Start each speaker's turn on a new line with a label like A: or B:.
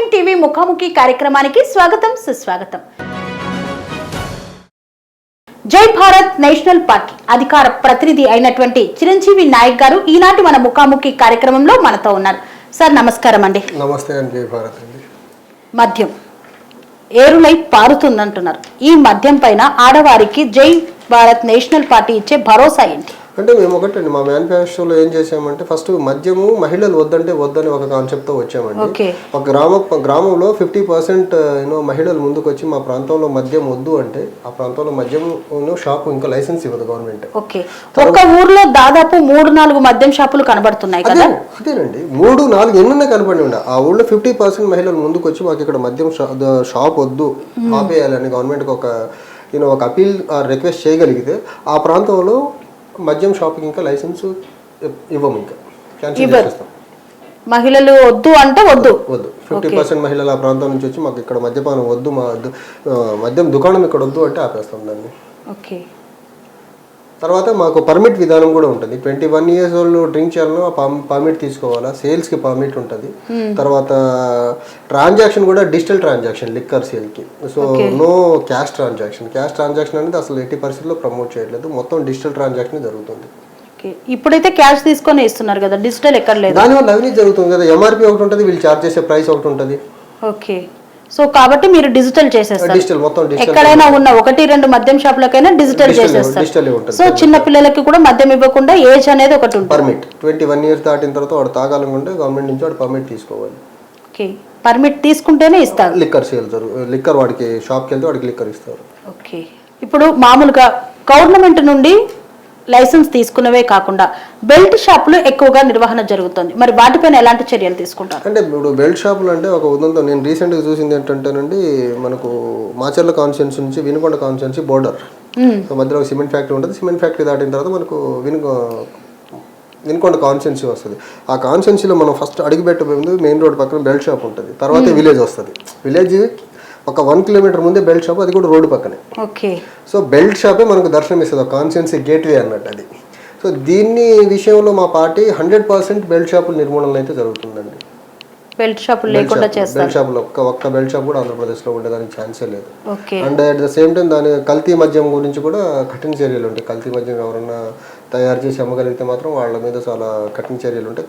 A: Nine TV ముఖాముఖి కార్యక్రమానికి స్వాగతం సుస్వాగతం. జై భారత్ నేషనల్ పార్టీ అధికార ప్రతినిధి అయినటువంటి చిరంజీవి నాయక్ గారు ఈనాటి మన ముఖాముఖి కార్యక్రమంలో మనతో ఉన్నారు. సార్ నమస్కారం అండి.
B: నమస్తే జై భారత్ అండి.
A: మద్యం ఏరులై పారుతుందంటున్నారు. ఈ మద్యం పైన ఆడవారికి జై భారత్ నేషనల్ పార్టీ ఇచ్చే భరోసా ఏంటి?
B: అంటే మేము ఒకటండి మా మేనిఫెస్టోలో ఏం చేసామంటే ఫస్ట్ మద్యము మహిళలు వద్దంటే వద్దని ఒక కాన్సెప్ట్తో వచ్చామండి. ఒక గ్రామ గ్రామంలో ఫిఫ్టీ పర్సెంట్ యూనో మహిళలు ముందుకు వచ్చి మా ప్రాంతంలో మద్యం వద్దు అంటే ఆ ప్రాంతంలో మద్యం షాపు ఇంకా లైసెన్స్ ఇవ్వదు గవర్నమెంట్
A: ఒక ఊర్లో దాదాపు మూడు నాలుగు మద్యం షాపులు కనబడుతున్నాయి కదా?
B: అదేనండి మూడు నాలుగు ఎన్నున్నా కనపడి ఉండే. ఆ ఊళ్ళో ఫిఫ్టీ పర్సెంట్ మహిళలు ముందుకు వచ్చి మాకు ఇక్కడ మద్యం షాప్ వద్దు ఆపేయాలని గవర్నమెంట్కి ఒక నేను ఒక అపీల్ రిక్వెస్ట్ చేయగలిగితే ఆ ప్రాంతంలో మద్యం షాప్కి ఇంకా లైసెన్స్ ఇవ్వము ఇంకా. క్యాన్సిల్ చేసేస్తాం.
A: మహిళలు వద్దు అంటే వద్దు.
B: వద్దు. ఫిఫ్టీ పర్సెంట్ మహిళలు ఆ ప్రాంతం నుంచి వచ్చి మాకు ఇక్కడ మద్యపానం వద్దు మా మద్యం దుకాణం ఇక్కడ వద్దు అంటే ఆపేస్తాం దాన్ని.
A: ఓకే.
B: తర్వాత మాకు పర్మిట్ విధానం కూడా ఉంటుంది. ట్వంటీ వన్ ఇయర్స్ వాళ్ళు డ్రింక్ చేయాలన్నా పర్మిట్ తీసుకోవాలా. సేల్స్కి పర్మిట్ ఉంటుంది. తర్వాత ట్రాన్సాక్షన్ కూడా డిజిటల్ ట్రాన్సాక్షన్ లిక్కర్ సేల్కి. So no cash transaction cash transaction అనేది అసలు ఎట్టి పరిస్థితుల్లో ప్రమోట్ చేయట్లేదు. మొత్తం డిజిటల్ ట్రాన్సాక్షన్ జరుగుతుంది.
A: ఇప్పుడైతే క్యాష్ తీసుకొని ఇస్తున్నారు కదా డిజిటల్ ఎక్కడ లేదు?
B: దానివల్ల అవినీతి జరుగుతుంది కదా. ఎంఆర్పి ఒకటి ఉంటుంది వీళ్ళు చార్జ్ చేసే ప్రైస్ ఒకటి ఉంటుంది.
A: ఓకే సో కాబట్టి మీరు డిజిటల్ చేసేస్తారు.
B: డిజిటల్ మొత్తం డిజిటల్
A: ఎక్కడైనా ఉన్న ఒకటి రెండు మద్యం షాపులకైనా డిజిటల్ చేసేస్తారు. సో చిన్న పిల్లలకి కూడా మద్యం ఇవ్వకుండా ఏజ్ అనేది ఒకటి ఉంటుంది.
B: పర్మిట్. ట్వంటీ వన్ ఇయర్స్ దాటిన తర్వాత వాడు తాగాలనుకుంటే గవర్నమెంట్ నుంచి వాడు పర్మిట్ తీసుకోవాలి.
A: ఓకే. పర్మిట్ తీసుకుంటేనే ఇస్తారు.
B: లిక్కర్ సేల్ జరుగు లిక్కర్ వాడికి షాప్కి వెళ్తే వాడికి లిక్కర్ ఇస్తారు.
A: ఓకే. ఇప్పుడు మామూలుగా గవర్నమెంట్ నుండి లైసెన్స్ తీసుకున్నవే కాకుండా బెల్ట్ షాపులు ఎక్కువగా నిర్వహణ జరుగుతుంది. మరి వాటిపైన ఎలాంటి చర్యలు తీసుకుంటారు?
B: అంటే ఇప్పుడు బెల్ట్ షాపులు అంటే ఒక ఉదంతం నేను రీసెంట్గా చూసింది ఏంటంటేనండి మనకు మాచర్ల కాన్స్టిట్యున్సీ నుంచి వినుకొండ కాన్స్టిట్యున్సీ బోర్డర్. సో మధ్యలో సిమెంట్ ఫ్యాక్టరీ ఉంటుంది. సిమెంట్ ఫ్యాక్టరీ దాటిన తర్వాత మనకు వినుకొ వినుకొండ కాన్స్టిట్యున్సీ వస్తుంది. ఆ కాన్స్టిట్యున్సీలో మనం ఫస్ట్ అడుగు మెయిన్ రోడ్ పక్కన బెల్ట్ షాప్ ఉంటుంది. తర్వాత విలేజ్ వస్తుంది. విలేజ్ ఒక వన్ కిలోమీటర్ ముందే బెల్ట్ షాప్ అది కూడా రోడ్డు పక్కనే.
A: ఓకే.
B: సో బెల్ట్ షాపే మనకు దర్శనం ఇస్తుంది కాన్స్టిట్యున్సీ గేట్వే అన్నట్టు అది. సో దీన్ని విషయంలో మా పార్టీ హండ్రెడ్ పర్సెంట్ బెల్ట్ షాపుల నిర్మూలన అయితే జరుగుతుందండి.
A: బెల్ట్ షాపులు లేకుండా చేస్తారు.
B: బెల్ట్ షాపులో ఒక్క ఒక్క బెల్ట్ షాప్ కూడా ఆంధ్రప్రదేశ్లో ఉండేదానికి ఛాన్సే లేదు. And at the same time దాని కల్తీ మద్యం గురించి కూడా కఠిన చర్యలు ఉంటాయి. కల్తీ మద్యం ఎవరన్నా తయారు చేసి అమ్మగలిగితే మాత్రం వాళ్ళ మీద చాలా కఠిన చర్యలు ఉంటాయి.